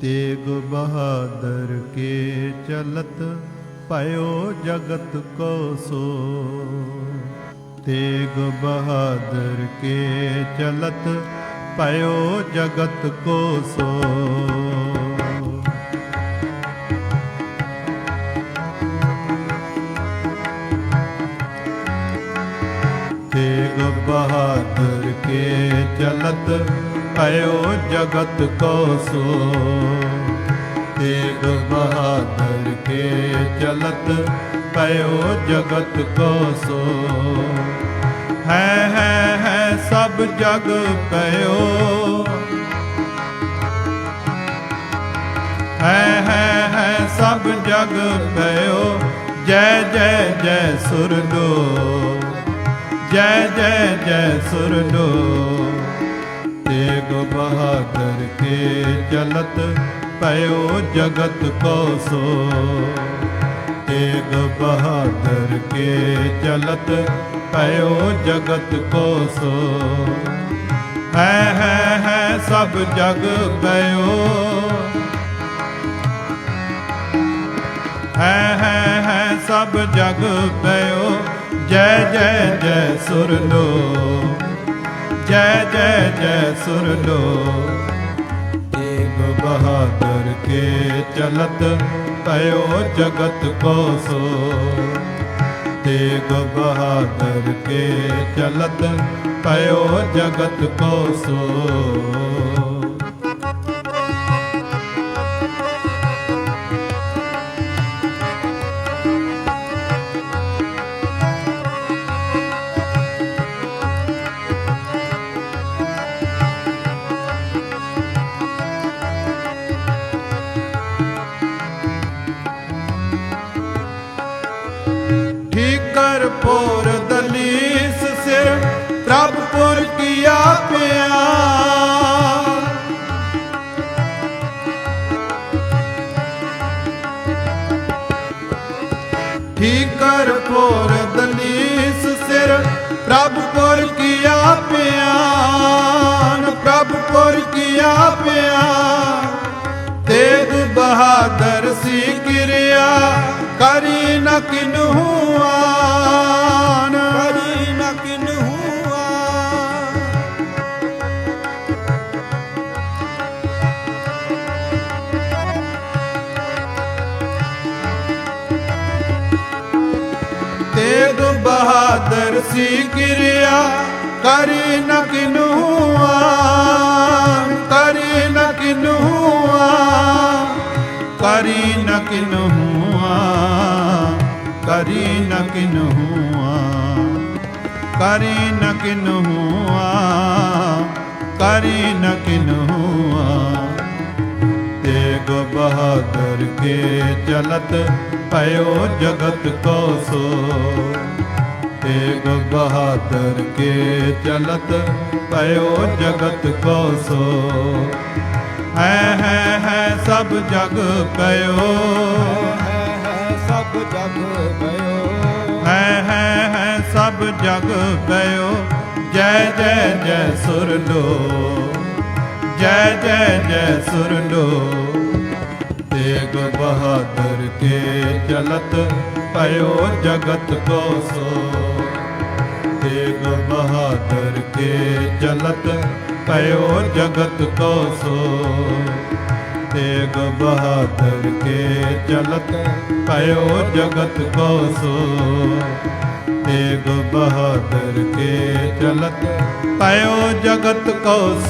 ਤੇਗ ਬਹਾਦਰ ਕੇ ਚਲਤ ਭਇਓ ਜਗਤ ਕੋ ਸੋ। ਤੇਗ ਬਹਾਦਰ ਕੇ ਚਲਤ ਭਇਓ ਜਗਤ ਕੋ ਸੋ। ਤੇਗ ਬਹਾਦਰ ਕੇ ਚਲਤ ਭਇਓ ਜਗਤ ਕੋ ਸੋ। ਤੇਗ ਬਹਾਦਰ ਕੇ ਚਲਤ ਭਇਓ ਜਗਤ ਕੋ ਸੋ। ਹੈ ਹੈ ਹੈ ਸਭ ਜਗ ਪਇਓ। ਹੈ ਹੈ ਹੈ ਸਭ ਜਗ ਪਇਓ। ਜੈ ਜੈ ਜੈ ਸੁਰ ਲੋ ਜੈ ਜੈ ਜੈ ਸੁਰ ਲੋ ਬਹਾਦਰ ਕੇ ਚਲਤ ਪਇਓ ਜਗਤ ਕੋ ਸੋ। ਤੇਗ ਬਹਾਦਰ ਕੇ ਚਲਤ ਪਇਓ ਜਗਤ ਕੋ ਸੋ। ਹੈ ਹੈ ਹੈ, ਸਭ ਜਗ ਪਇਓ। ਹੈ ਹੈ ਹੈ, ਸਭ ਜਗ ਪਇਓ। ਜੈ ਜੈ ਜੈ ਸੁਰ ਲੋ। ਜੈ ਜੈ ਜੈ ਸੁਰ ਲੋ। ਤੇਗ ਬਹਾਦਰ ਕੇ ਚਲਤ ਪਇਓ ਜਗਤ ਕੋ ਸੋ। ਤੇਗ ਬਹਾਦਰ ਕੇ ਚਲਤ ਪਇਓ ਜਗਤ ਕੋ ਸੋ। ਠੀਕਰ ਪੋਰ ਦਲੀਸ ਸਿਰ, ਪ੍ਰਭ ਪੁਰ ਕੀਆ ਪਿਆ ਠੀਕਰ ਪੋਰ ਦਲੀਸ ਸਿਰ, ਪ੍ਰਭ ਪੁਰ ਕੀਆ ਪਿਆਨ ਪ੍ਰਭ ਪੁਰ ਕੀਆ ਪਿਆ ਤੇਗ ਬਹਾਦਰ ਸੀ ਕਿਰਿਆ, ਕਰੀ ਨ ਤੇਗ ਬਹਾਦਰ ਸੀ ਕਿਰਿਆ, ਕਰੀ ਨ ਕਿਨਹੂ ਆਨ ਕਰੀ ਨ ਕਿਨਹੂ ਆਨ ਕਰੀ ਨ ਕਿਨਹੂ ਆਨ ਕਰੀ ਨ ਕਿਨਹੂ ਆਨ ਕਰੀ ਨ ਕਿਨਹੂ ਆਨ ਕਰੀ ਨ ਕਿਨਹੂ ਆਨ ਬਹਾਦਰ ਕੇ ਚਲਤ ਭਇਓ ਜਗਤ ਕੋ ਸੋ ਤੇਗ ਬਹਾਦਰ ਕੇ ਚਲਤ ਭਇਓ ਜਗਤ ਕੋ ਸੋ ਹੈ ਹੈ ਹੈ ਸਭ ਜਗ ਪਇਓ। ਹੈ ਹੈ ਹੈ ਸਭ ਜਗ ਪਇਓ। ਜੈ ਜੈ ਜੈ ਸੁਰ ਲੋ। ਜੈ ਜੈ ਜੈ ਸੁਰ ਲੋ ਤੇਗ ਬਹਾਦਰ ਕੇ ਚਲਤ ਭਇਓ ਜਗਤ ਕੋ ਸੋ। ਤੇਗ ਬਹਾਦਰ ਕੇ ਚਲਤ ਭਇਓ ਜਗਤ ਕੋ ਸੋ। ਤੇਗ ਬਹਾਦਰ ਕੇ ਚਲਤ ਭਇਓ ਜਗਤ ਕੋ ਸੋ। ਤੇਗ ਬਹਾਦਰ ਕੇ ਚਲਤ ਭਇਓ ਜਗਤ ਕੋ